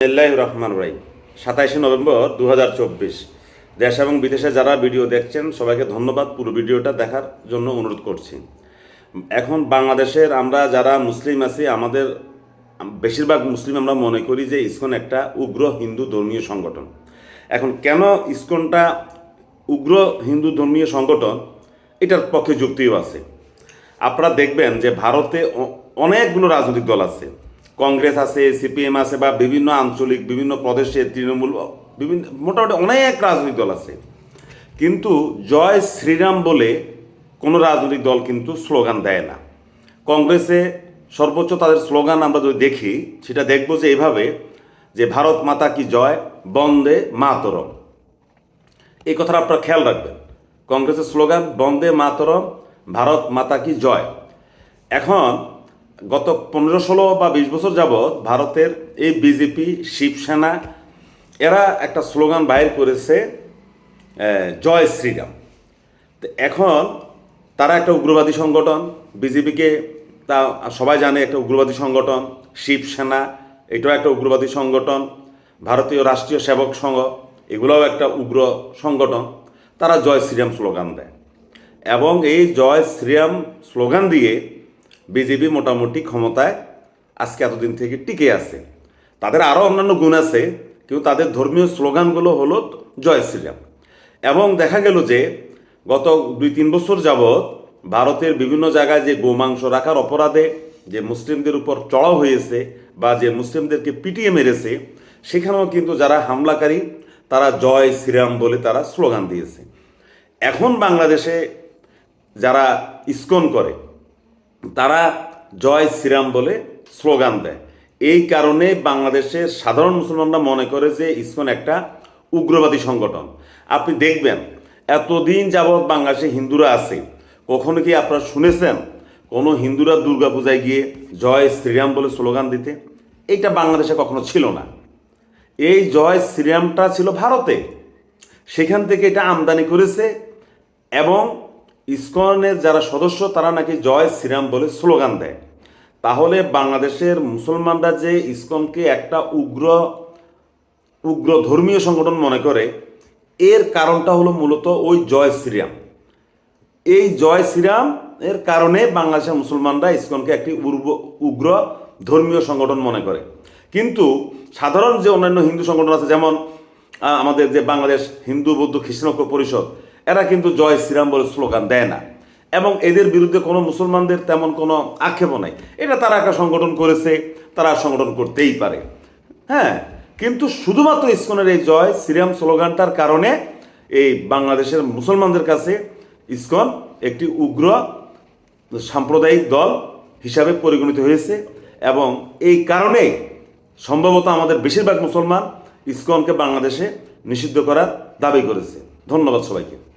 আল্লাহ রহমান রাই সাতাইশে নভেম্বর দু হাজার চব্বিশ। দেশ এবং বিদেশে যারা ভিডিও দেখছেন, সবাইকে ধন্যবাদ পুরো ভিডিওটা দেখার জন্য অনুরোধ করছি। এখন বাংলাদেশের আমরা যারা মুসলিম আছি, আমাদের বেশিরভাগ মুসলিম আমরা মনে করি যে ইসকন একটা উগ্র হিন্দু ধর্মীয় সংগঠন। এখন কেন ইসকনটা উগ্র হিন্দু ধর্মীয় সংগঠন? এটার পক্ষে যুক্তিও আছে। আপনারা দেখবেন যে ভারতে অনেকগুলো রাজনৈতিক দল আছে। কংগ্রেস আছে, সিপিএম আছে বা বিভিন্ন আঞ্চলিক, বিভিন্ন প্রদেশে তৃণমূল, বিভিন্ন, মোটামুটি অনেক রাজনৈতিক দল আছে। কিন্তু জয় শ্রীরাম বলে কোনো রাজনৈতিক দল কিন্তু স্লোগান দেয় না। কংগ্রেসে সর্বোচ্চ তাদের স্লোগান আমরা যদি দেখি, সেটা দেখব যে এইভাবে যে ভারত মাতা কি জয়, বন্দে মাতরম। এই কথাটা আপনারা খেয়াল রাখবেন। কংগ্রেসের স্লোগান, বন্দে মাতরম, ভারত মাতা কি জয়। এখন গত পনেরো, ষোলো বা বিশ বছর যাবৎ ভারতের এই বিজেপি শিবসেনা, এরা একটা স্লোগান বাইর করেছে জয় শ্রীরাম। তো এখন তারা একটা উগ্রবাদী সংগঠন বিজেপিকে তা সবাই জানে একটা উগ্রবাদী সংগঠন, শিবসেনা, এটাও একটা উগ্রবাদী সংগঠন, ভারতীয় রাষ্ট্রীয় সেবক সংঘ, এগুলোও একটা উগ্র সংগঠন, তারা জয় শ্রীরাম স্লোগান দেয়। এবং এই জয় শ্রীরাম স্লোগান দিয়ে বিজেপি মোটামুটি ক্ষমতায় আজকে এতদিন থেকে টিকে আছে। তাদের আরও অন্যান্য গুণ আছে, কিন্তু তাদের ধর্মীয় স্লোগানগুলো হলো জয় শ্রীরাম। এবং দেখা গেল যে গত দুই তিন বছর যাবৎ ভারতের বিভিন্ন জায়গায় যে গোমাংস রাখার অপরাধে যে মুসলিমদের উপর চড়াও হয়েছে বা যে মুসলিমদেরকে পিটিয়ে মেরেছে, সেখানেও কিন্তু যারা হামলাকারী, তারা জয় শ্রীরাম বলে তারা স্লোগান দিয়েছে। এখন বাংলাদেশে যারা ইসকন করে তারা জয় শ্রীরাম বলে স্লোগান দেয়। এই কারণে বাংলাদেশের সাধারণ মুসলমানরা মনে করে যে ইসকন একটা উগ্রবাদী সংগঠন। আপনি দেখবেন, এতদিন যাবৎ বাংলাদেশে হিন্দুরা আছে। কখনো কি আপনারা শুনেছেন, কোনো হিন্দুরা দুর্গাপূজায় গিয়ে জয় শ্রীরাম বলে স্লোগান দিতে? এইটা বাংলাদেশে কখনো ছিল না। এই জয় শ্রীরামটা ছিল ভারতে। সেখান থেকে এটা আমদানি করেছে এবং ইসকনের যারা সদস্য, তারা নাকি জয় শ্রীরাম বলে স্লোগান দেয়। তাহলে বাংলাদেশের মুসলমানরা যে ইসকনকে একটা উগ্র উগ্র ধর্মীয় সংগঠন মনে করে, এর কারণটা হলো মূলত ওই জয় শ্রীরাম। এই জয় শ্রীরাম এর কারণে বাংলাদেশের মুসলমানরা ইসকনকে একটি উর্ব, উগ্র ধর্মীয় সংগঠন মনে করে। কিন্তু সাধারণ যে অন্যান্য হিন্দু সংগঠন আছে, যেমন আমাদের যে বাংলাদেশ হিন্দু বৌদ্ধ খ্রিস্টানক্য পরিষদ এরা কিন্তু জয় শ্রীরাম বলে স্লোগান দেয় না। এবং এদের বিরুদ্ধে কোনো মুসলমানদের তেমন কোনো আক্ষেপও নাই। এটা তারা একটা সংগঠন করেছে, তারা সংগঠন করতেই পারে। হ্যাঁ কিন্তু শুধুমাত্র ইস্কনের এই জয় শ্রীরাম স্লোগানটার কারণে এই বাংলাদেশের মুসলমানদের কাছে ইস্কন একটি উগ্র সাম্প্রদায়িক দল হিসাবে পরিগণিত হয়েছে এবং এই কারণে সম্ভবত আমাদের বেশিরভাগ মুসলমান ইস্কনকে বাংলাদেশে নিষিদ্ধ করার দাবি করেছে। ধন্যবাদ সবাইকে।